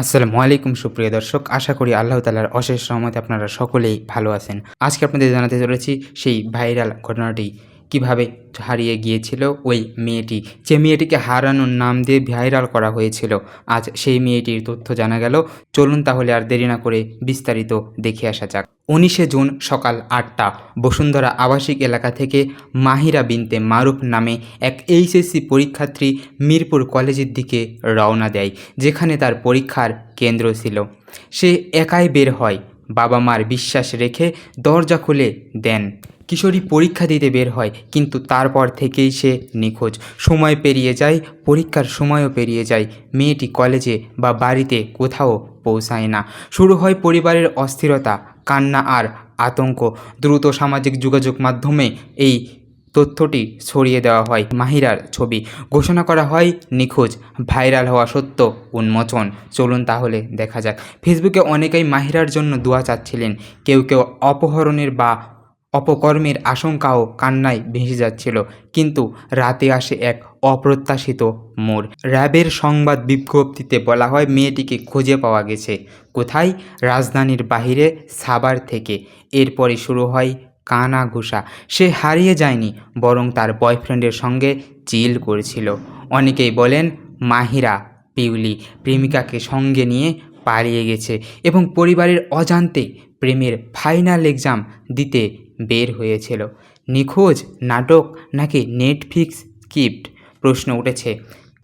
আসসালামু আলাইকুম, সুপ্রিয় দর্শক। আশা করি আল্লাহ তালার অশেষ সহমতে আপনারা সকলেই ভালো আছেন। আজকে আপনাদের জানাতে চলেছি সেই ভাইরাল ঘটনাটি। কীভাবে হারিয়ে গিয়েছিল ওই মেয়েটি? যে মেয়েটিকে হারানোর নাম দিয়ে ভাইরাল করা হয়েছিল। আজ সেই মেয়েটির তথ্য জানা গেল। চলুন তাহলে আর দেরি না করে বিস্তারিত দেখে আসা যাক। উনিশে জুন সকাল আটটা, বসুন্ধরা আবাসিক এলাকা থেকে মাহিরা বিনতে মারুফ নামে এক এইচএসসি পরীক্ষার্থী মিরপুর কলেজের দিকে রওনা দেয়, যেখানে তার পরীক্ষার কেন্দ্র ছিল। সে একাই বের হয়। বাবা মার বিশ্বাস রেখে দরজা খুলে দেন। কিশোরী পরীক্ষা দিতে বের হয়, কিন্তু তারপর থেকেই সে নিখোঁজ। সময় পেরিয়ে যায়, পরীক্ষার সময়ও পেরিয়ে যায়। মেয়েটি কলেজে বা বাড়িতে কোথাও পৌঁছায় না। শুরু হয় পরিবারের অস্থিরতা, কান্না আর আতঙ্ক। দ্রুত সামাজিক যোগাযোগ মাধ্যমে এই তথ্যটি ছড়িয়ে দেওয়া হয় মাহিরার ছবি। ঘোষণা করা হয়, নিখোঁজ, ভাইরাল হওয়া সত্য উন্মোচন। চলুন তাহলে দেখা যাক। ফেসবুকে অনেকেই মাহিরার জন্য দোয়া চাচ্ছিলেন। কেউ কেউ অপহরণের বা অপকর্মের আশঙ্কাও কান্নায় ভেসে যাচ্ছিল, কিন্তু রাতে আসে এক অপ্রত্যাশিত মোড়। র্যাবের সংবাদ বিজ্ঞপ্তিতে বলা হয়, মেয়েটিকে খুঁজে পাওয়া গেছে। কোথায়? রাজধানীর বাহিরে, সাভার থেকে। এরপরে শুরু হয় কানা ঘুষা সে হারিয়ে যায়নি, বরং তার বয়ফ্রেন্ডের সঙ্গে চিল করেছিল। অনেকেই বলেন, মাহিরা পিউলি প্রেমিকাকে সঙ্গে নিয়ে পালিয়ে গেছে এবং পরিবারের অজান্তে প্রেমের ফাইনাল এক্সাম দিতে বের হয়েছিল। নিখোঁজ নাটক নাকি নেটফ্লিক্স স্ক্রিপ্ট প্রশ্ন উঠেছে।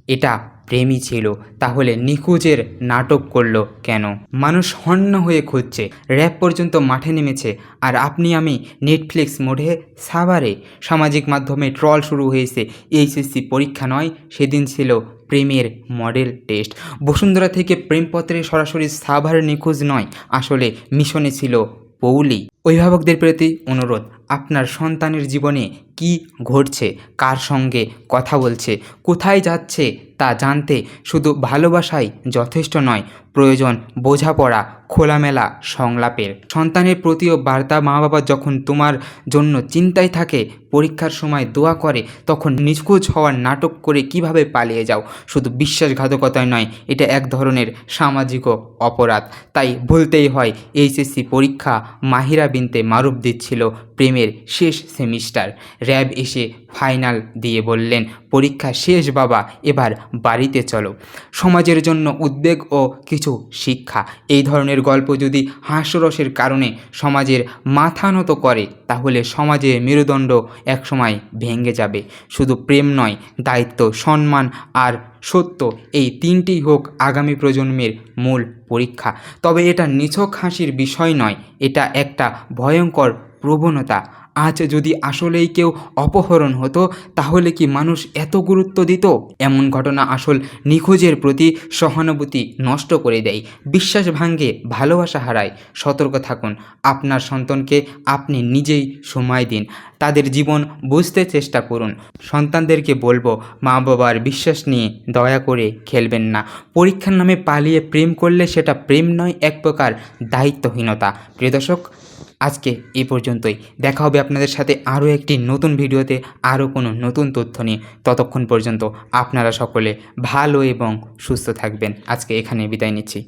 এটা প্রেমই ছিল, তাহলে নিখোঁজের নাটক করল কেন? মানুষ হন্য হয়ে খুঁজছে, র্যাব পর্যন্ত মাঠে নেমেছে, আর আপনি আমি নেটফ্লিক্স মোডে সাভারে। সামাজিক মাধ্যমে ট্রল শুরু হয়েছে, এইচএসসি পরীক্ষা নয়, সেদিন ছিল প্রেমের মডেল টেস্ট। বসুন্ধরা থেকে প্রেমপত্রে সরাসরি সাভার নিখোঁজ নয়, আসলে মিশনে ছিল পৌলি। অভিভাবকদের প্রতি অনুরোধ। আপনার সন্তানের জীবনে কি ঘটছে, কার সঙ্গে কথা বলছে, কোথায় যাচ্ছে তা জানতে শুধু ভালোবাসাই যথেষ্ট নয়, প্রয়োজন বোঝাপড়া, খোলামেলা সংলাপের। সন্তানের প্রতিও বার্তা মা বাবা যখন তোমার জন্য চিন্তায় থাকে, পরীক্ষার সময় দোয়া করে, তখন নিখোঁজ হওয়ার নাটক করে কীভাবে পালিয়ে যাও? শুধু বিশ্বাসঘাতকতায় নয়, এটা এক ধরনের সামাজিক অপরাধ। তাই বলতেই হয়, এইচএসসি পরীক্ষা মাহিরা বিনতে মারুফ দিচ্ছিল প্রেমের শেষ সেমিস্টার। র্যাব এসে ফাইনাল দিয়ে বললেন, পরীক্ষা শেষ, বাবা, এবার বাড়িতে চলো। সমাজের জন্য উদ্বেগ ও কিছু শিক্ষা। এই ধরনের গল্প যদি হাস্যরসের কারণে সমাজের মাথা নত করে, তাহলে সমাজে মেরুদণ্ড একসময় ভেঙে যাবে। শুধু প্রেম নয়, দায়িত্ব, সম্মান আর সত্য, এই তিনটি হোক আগামী প্রজন্মের মূল পরীক্ষা। তবে এটা নিছক হাসির বিষয় নয়, এটা একটা ভয়ঙ্কর প্রবণতা। আজ যদি আসলেই কেউ অপহরণ হতো, তাহলে কি মানুষ এত গুরুত্ব দিত? এমন ঘটনা আসল নিখোঁজের প্রতি সহানুভূতি নষ্ট করে দেয়। বিশ্বাস ভাঙ্গে ভালোবাসা হারায়। সতর্ক থাকুন, আপনার সন্তানকে আপনি নিজেই সময় দিন। তাদের জীবন বুঝতে চেষ্টা করুন। সন্তানদেরকে বলব মা বাবার বিশ্বাস নিয়ে দয়া করে খেলবেন না। পরীক্ষার নামে পালিয়ে প্রেম করলে সেটা প্রেম নয়, এক প্রকার দায়িত্বহীনতা। প্রিয় দর্শক আজকে এ পর্যন্তই। দেখা হবে আপনাদের সাথে আরও একটি নতুন ভিডিওতে, আরও কোনো নতুন তথ্য নিয়ে। ততক্ষণ পর্যন্ত আপনারা সকলে ভালো এবং সুস্থ থাকবেন। আজকে এখানে বিদায় নিচ্ছি।